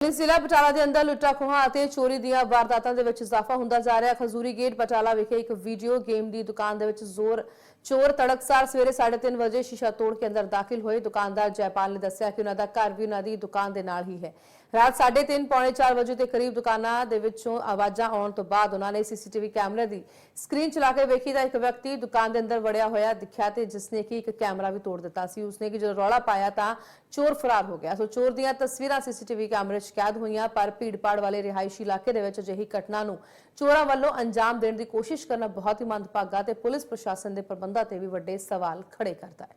ਜ਼ਿਲ੍ਹਾ ਬਟਾਲਾ ਦੇ ਅੰਦਰ ਲੁੱਟਾ ਖੋਹਾਂ ਅਤੇ ਚੋਰੀ ਦੀਆਂ ਵਾਰਦਾਤਾਂ ਦੇ ਵਿੱਚ ਇਜ਼ਾਫਾ ਹੁੰਦਾ ਜਾ ਰਿਹਾ ਖਜ਼ੂਰੀ ਗੇਟ ਬਟਾਲਾ ਵਿਖੇ ਇੱਕ ਵੀਡੀਓ ਗੇਮ ਦੀ ਦੁਕਾਨ ਦੇ ਵਿੱਚ ਜ਼ੋਰ, ਚੋਰ ਤੜਕਸਾਰ ਸਵੇਰੇ 3:30 ਵਜੇ ਸ਼ੀਸ਼ਾ ਤੋੜ ਕੇ ਅੰਦਰ ਦਾਖਲ ਹੋਏ। ਦੁਕਾਨਦਾਰ ਜੈਪਾਲ ਨੇ ਦੱਸਿਆ ਕਿ ਉਹਨਾਂ ਦਾ ਘਰ ਵੀ ਉਹਨਾਂ ਦੀ ਦੁਕਾਨ ਦੇ ਨਾਲ ਹੀ ਹੈ। ਰਾਤ 3:30 ਪੌਣੇ 4 ਵਜੇ ਦੇ ਕਰੀਬ ਦੁਕਾਨਾਂ ਦੇ ਵਿੱਚੋਂ ਆਵਾਜ਼ਾਂ ਆਉਣ ਤੋਂ ਬਾਅਦ ਉਹਨਾਂ ਨੇ ਸੀਸੀਟੀਵੀ ਕੈਮਰੇ ਦੀ ਸਕਰੀਨ ਚਲਾ ਕੇ ਵੇਖੀ ਤਾਂ ਇੱਕ ਵਿਅਕਤੀ ਦੁਕਾਨ ਦੇ ਅੰਦਰ ਵੜਿਆ ਹੋਇਆ ਦਿਖਿਆ ਤੇ ਜਿਸਨੇ ਕਿ ਇੱਕ ਕੈਮਰਾ ਵੀ ਤੋੜ ਦਿੱਤਾ ਸੀ। ਉਸਨੇ ਕਿ ਜਦੋਂ ਰੌਲਾ ਪਾਇਆ ਤਾਂ ਚੋਰ ਫਰਾਰ ਹੋ ਗਿਆ। ਸੋ ਚੋਰ ਦੀਆਂ ਤਸਵੀਰਾਂ ਸੀਸੀਟੀਵੀ ਕੈਮਰੇ 'ਚ ਕੈਦ ਹੋਈਆਂ, ਪਰ ਭੀੜਪਾੜ ਵਾਲੇ ਰਿਹਾਇਸ਼ੀ ਇਲਾਕੇ ਦੇ ਵਿੱਚ ਅਜਿਹੀ ਘਟਨਾ ਨੂੰ ਚੋਰਾਂ ਵੱਲੋਂ ਅੰਜਾਮ ਦੇਣ ਦੀ ਕੋਸ਼ਿਸ਼ ਕਰਨਾ ਬਹੁਤ ਹੀ ਮੰਦਭਾਗਾ ਤੇ ਪੁਲਿਸ ਪ੍ਰਸ਼ਾਸਨ ਦੇ ਪ੍ਰਬੰਧਾਂ ਤੇ ਵੀ ਵੱਡੇ ਸਵਾਲ ਖੜੇ ਕਰਦਾ ਹੈ।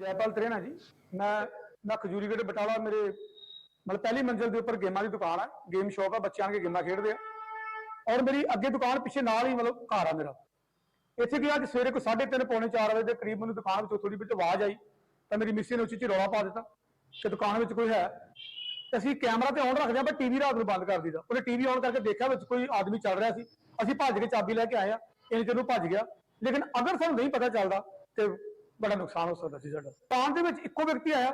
ਜੈਪਾਲ ਤਰੇਣਾ ਜੀ, ਮੈਂ ਮੈਂ ਖਜੂਰੀਗੜ੍ਹ ਬਟਾਲਾ ਮੇਰੇ ਮਤਲਬ ਪਹਿਲੀ ਮੰਜ਼ਿਲ ਦੇ ਉੱਪਰ ਗੇਮਾਂ ਦੀ ਦੁਕਾਨ ਹੈ, ਗੇਮ ਸ਼ੌਪ ਆ, ਬੱਚਿਆਂ ਆ ਗੇਮਾਂ ਖੇਡਦੇ ਆ। ਔਰ ਮੇਰੀ ਅੱਗੇ ਦੁਕਾਨ ਪਿੱਛੇ ਨਾਲ ਹੀ ਮਤਲਬ ਘਰ ਆ ਮੇਰਾ। ਇੱਥੇ ਕੀ ਅੱਜ ਸਵੇਰੇ ਕੋਈ 3:30 ਪੌਣੇ 4 ਵਜੇ ਦੇ ਕਰੀਬ ਮੈਨੂੰ ਦੁਕਾਨ ਵਿੱਚੋਂ ਥੋੜੀ ਵਿੱਚ ਆਵਾਜ਼ ਆਈ, ਤਾਂ ਮੇਰੀ ਮਿਸੀ ਨੇ ਉੱਚੀ ਚ ਰੌਲਾ ਪਾ ਦਿੱਤਾ ਕਿ ਦੁਕਾਨ ਵਿੱਚ ਕੋਈ ਹੈ। ਅਸੀਂ ਕੈਮਰਾ ਤੇ ਆਨ ਰੱਖਦੇ ਆ ਪਰ ਟੀਵੀ ਰਾਤ ਨੂੰ ਬੰਦ ਕਰ ਦਿੱਤਾ ਉਹਨੇ ਟੀਵੀ ਆਨ ਕਰਕੇ ਦੇਖਿਆ ਵਿੱਚ ਕੋਈ ਆਦਮੀ ਚੱਲ ਰਿਹਾ ਸੀ। ਅਸੀਂ ਭੱਜ ਕੇ ਚਾਬੀ ਲੈ ਕੇ ਆਏ ਆ ਇਹ ਜਦੋਂ ਭੱਜ ਗਿਆ। ਲੇਕਿਨ ਅਗਰ ਸਾਨੂੰ ਨਹੀਂ ਪਤਾ ਚੱਲਦਾ, ਤੇ ਬੜਾ ਨੁਕਸਾਨ ਹੋ ਸਕਦਾ ਸੀ ਸਾਡਾ। ਦੁਕਾਨ ਦੇ ਵਿੱਚ ਇੱਕੋ ਵਿਅਕਤੀ ਆਇਆ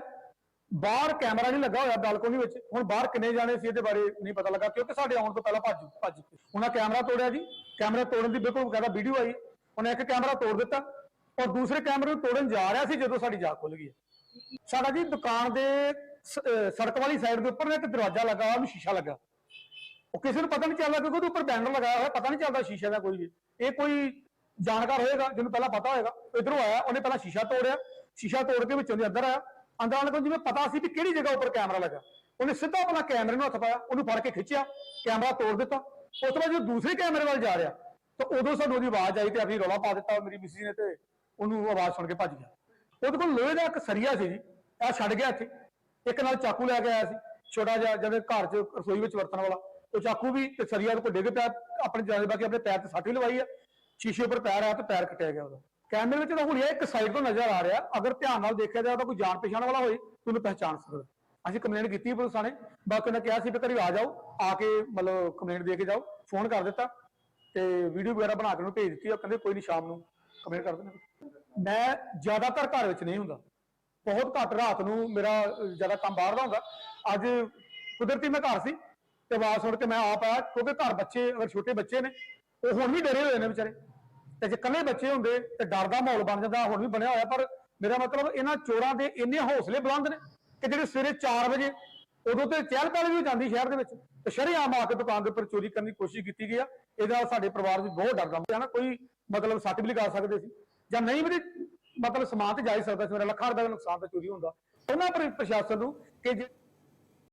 ਬਾਹਰ ਕੈਮਰਾ ਨਹੀਂ ਲੱਗਾ ਹੋਇਆ ਬਾਲਕੋਨੀ ਵਿੱਚ। ਹੁਣ ਬਾਹਰ ਕਿੰਨੇ ਜਾਣੇ ਸੀ ਇਹਦੇ ਬਾਰੇ ਨਹੀਂ ਪਤਾ ਲੱਗਾ, ਕਿਉਂਕਿ ਸਾਡੇ ਆਉਣ ਤੋਂ ਪਹਿਲਾਂ ਭੱਜ ਭੱਜ ਗਏ ਉਹਨਾਂ ਕੈਮਰਾ ਤੋੜਿਆ ਜੀ। ਕੈਮਰਾ ਤੋੜਨ ਦੀ ਬਿਲਕੁਲ ਬਕਾਇਦਾ ਵੀਡੀਓ ਆਈ। ਉਹਨੇ ਇੱਕ ਕੈਮਰਾ ਤੋੜ ਦਿੱਤਾ। ਔਰ ਦੂਸਰੇ ਕੈਮਰੇ ਨੂੰ ਤੋੜਨ ਜਾ ਰਿਹਾ ਸੀ ਜਦੋਂ ਸਾਡੀ ਜਾ ਖੁੱਲ ਗਈ ਸਾਡਾ ਜੀ ਦੁਕਾਨ ਦੇ ਸੜਕ ਵਾਲੀ ਸਾਈਡ ਦੇ ਉੱਪਰ ਇੱਕ ਦਰਵਾਜ਼ਾ ਲੱਗਾ ਉਹਨੂੰ ਸ਼ੀਸ਼ਾ ਲੱਗਾ। ਉਹ ਕਿਸੇ ਨੂੰ ਪਤਾ ਨਹੀਂ ਚੱਲਦਾ, ਕਿਉਂਕਿ ਉਹਦੇ ਉੱਪਰ ਬੈਨਰ ਲਗਾਇਆ ਹੋਇਆ, ਪਤਾ ਨਹੀਂ ਚੱਲਦਾ ਸ਼ੀਸ਼ੇ ਦਾ ਕੋਈ ਵੀ। ਇਹ ਕੋਈ ਜਾਣਕਾਰ ਹੋਏਗਾ, ਜਿਹਨੂੰ ਪਹਿਲਾਂ ਪਤਾ ਹੋਏਗਾ। ਇਧਰੋਂ ਆਇਆ, ਉਹਨੇ ਪਹਿਲਾਂ ਸ਼ੀਸ਼ਾ ਤੋੜਿਆ। ਸ਼ੀਸ਼ਾ ਤੋੜ ਕੇ ਵਿੱਚੋਂ ਦੀ ਅੰਦਰ ਆਇਆ। ਅੰਦਰ ਆਣ ਕੇ ਜਿਵੇਂ ਪਤਾ ਸੀ ਵੀ ਕਿਹੜੀ ਜਗ੍ਹਾ ਉੱਪਰ ਕੈਮਰਾ ਲੱਗਾ, ਉਹਨੇ ਸਿੱਧਾ ਆਪਣਾ ਕੈਮਰੇ ਨੂੰ ਹੱਥ ਪਾਇਆ, ਉਹਨੂੰ ਫੜ ਕੇ ਖਿੱਚਿਆ, ਕੈਮਰਾ ਤੋੜ ਦਿੱਤਾ। ਉਸ ਤੋਂ ਬਾਅਦ ਜਦੋਂ ਦੂਸਰੇ ਕੈਮਰੇ ਵੱਲ ਜਾ ਰਿਹਾ, ਤਾਂ ਉਦੋਂ ਸਾਨੂੰ ਉਹਦੀ ਆਵਾਜ਼ ਆਈ ਤੇ ਅਸੀਂ ਰੌਲਾ ਪਾ ਦਿੱਤਾ, ਮੇਰੀ ਮਿਸੀ ਨੇ ਤੇ ਉਹਨੂੰ ਆਵਾਜ਼ ਸੁਣ ਕੇ ਭੱਜ ਗਿਆ। ਉਹਦੇ ਕੋਲ ਲੋਹੇ ਦਾ ਇੱਕ ਸਰੀਆ ਸੀ ਜੀ ਇਹ ਛੱਡ ਗਿਆ ਇੱਥੇ। ਇੱਕ ਨਾਲ ਚਾਕੂ ਲੈ ਕੇ ਆਇਆ ਸੀ, ਛੋਟਾ ਜਿਹਾ ਜਦੋਂ ਘਰ 'ਚ ਰਸੋਈ ਵਿੱਚ ਵਰਤਣ ਵਾਲਾ। ਉਹ ਚਾਕੂ ਵੀ ਤੇ ਸਰੀਆ ਦੇ ਕੋਲ ਡਿੱਗ ਪਿਆ, ਆਪਣੇ ਜਾਦੇ ਬਾਕੀ ਆਪਣੇ ਪੈਰ ਤੇ ਸੱਟ ਵੀ ਲਵਾਈ ਆ, ਸ਼ੀਸ਼ੇ ਉੱਪਰ ਪੈਰ ਆਇਆ ਤੇ ਪੈਰ ਕੱਟਿਆ ਗਿਆ ਉਹਦਾ। ਕੈਮਰੇ ਵਿੱਚ ਤਾਂ ਹੁਲੀਆ ਇੱਕ ਸਾਈਡ ਤੋਂ ਨਜ਼ਰ ਆ ਰਿਹਾ, ਅਗਰ ਧਿਆਨ ਨਾਲ ਦੇਖਿਆ ਜਾਵੇ ਤਾਂ ਕੋਈ ਜਾਣ ਪਛਾਣ ਵਾਲਾ ਹੋਏ ਤੁਹਾਨੂੰ ਪਹਿਚਾਣ ਸਕਦਾ। ਅਸੀਂ ਕੰਪਲੇਂਟ ਕੀਤੀ ਪੁਲਿਸ ਥਾਣੇ ਬਾਕੀ ਉਹਨਾਂ ਕਿਹਾ ਸੀ ਵੀ ਘਰੇ ਆ ਜਾਓ, ਆ ਕੇ ਮਤਲਬ ਕੰਪਲੇਂਟ ਦੇ ਕੇ ਜਾਓ ਫੋਨ ਕਰ ਦਿੱਤਾ ਤੇ ਵੀਡੀਓ ਵਗੈਰਾ ਬਣਾ ਕੇ ਉਹਨੂੰ ਭੇਜ ਦਿੱਤੀ, ਉਹ ਕਹਿੰਦੇ ਕੋਈ ਨਹੀਂ ਸ਼ਾਮ ਨੂੰ ਕੰਪਲੇਂਟ ਕਰ ਦੇਣਾ ਮੈਂ ਜ਼ਿਆਦਾਤਰ ਘਰ ਵਿੱਚ ਨਹੀਂ ਹੁੰਦਾ। ਬਹੁਤ ਘੱਟ ਰਾਤ ਨੂੰ ਮੇਰਾ ਜ਼ਿਆਦਾ ਕੰਮ ਬਾਹਰ ਦਾ ਹੁੰਦਾ। ਅੱਜ ਕੁਦਰਤੀ ਮੈਂ ਘਰ ਸੀ, ਤੇ ਆਵਾਜ਼ ਸੁਣ ਕੇ ਮੈਂ ਆਪ ਆਇਆ, ਕਿਉਂਕਿ ਘਰ ਬੱਚੇ, ਅਗਰ ਛੋਟੇ ਬੱਚੇ ਨੇ, ਉਹ ਹੁਣ ਵੀ ਡਰੇ ਹੋਏ ਨੇ ਵਿਚਾਰੇ। ਤੇ ਜੇ ਇਕੱਲੇ ਬੱਚੇ ਹੁੰਦੇ ਤੇ ਡਰ ਦਾ ਮਾਹੌਲ ਬਣ ਜਾਂਦਾ, ਹੁਣ ਵੀ ਬਣਿਆ ਹੋਇਆ, ਪਰ ਮੇਰਾ ਮਤਲਬ ਇਹਨਾਂ ਚੋਰਾਂ ਦੇ ਇੰਨੇ ਹੌਸਲੇ ਬੁਲੰਦ ਨੇ ਕਿ ਜਿਹੜੇ ਸਵੇਰੇ 4 ਵਜੇ ਉਦੋਂ ਤੇ ਚਹਿਲ ਪਹਿਲ ਵੀ ਜਾਂਦੀ ਸ਼ਹਿਰ ਦੇ ਵਿੱਚ, ਤੇ ਸ਼ਰੇਆਮ ਆ ਕੇ ਦੁਕਾਨ ਦੇ ਉੱਪਰ ਚੋਰੀ ਕਰਨ ਦੀ ਕੋਸ਼ਿਸ਼ ਕੀਤੀ ਗਈ ਆ। ਇਹਦਾ ਸਾਡੇ ਪਰਿਵਾਰ ਵਿੱਚ ਬਹੁਤ ਡਰ ਜਾਂਦਾ ਨਾ, ਕੋਈ ਮਤਲਬ ਸੱਟ ਵੀ ਲਗਾ ਸਕਦੇ ਸੀ, ਜਾਂ ਨਹੀਂ ਵੀ ਮਤਲਬ ਸਮਾਨ ਤੇ ਜਾ ਹੀ ਸਕਦਾ ਸੀ, ਮੇਰਾ ਲੱਖਾਂ ਰੁਪਏ ਦਾ ਨੁਕਸਾਨ ਤਾਂ ਚੋਰੀ ਹੁੰਦਾ। ਉਹਨਾਂ ਪਰ ਪ੍ਰਸ਼ਾਸਨ ਨੂੰ ਕਿ ਜੇ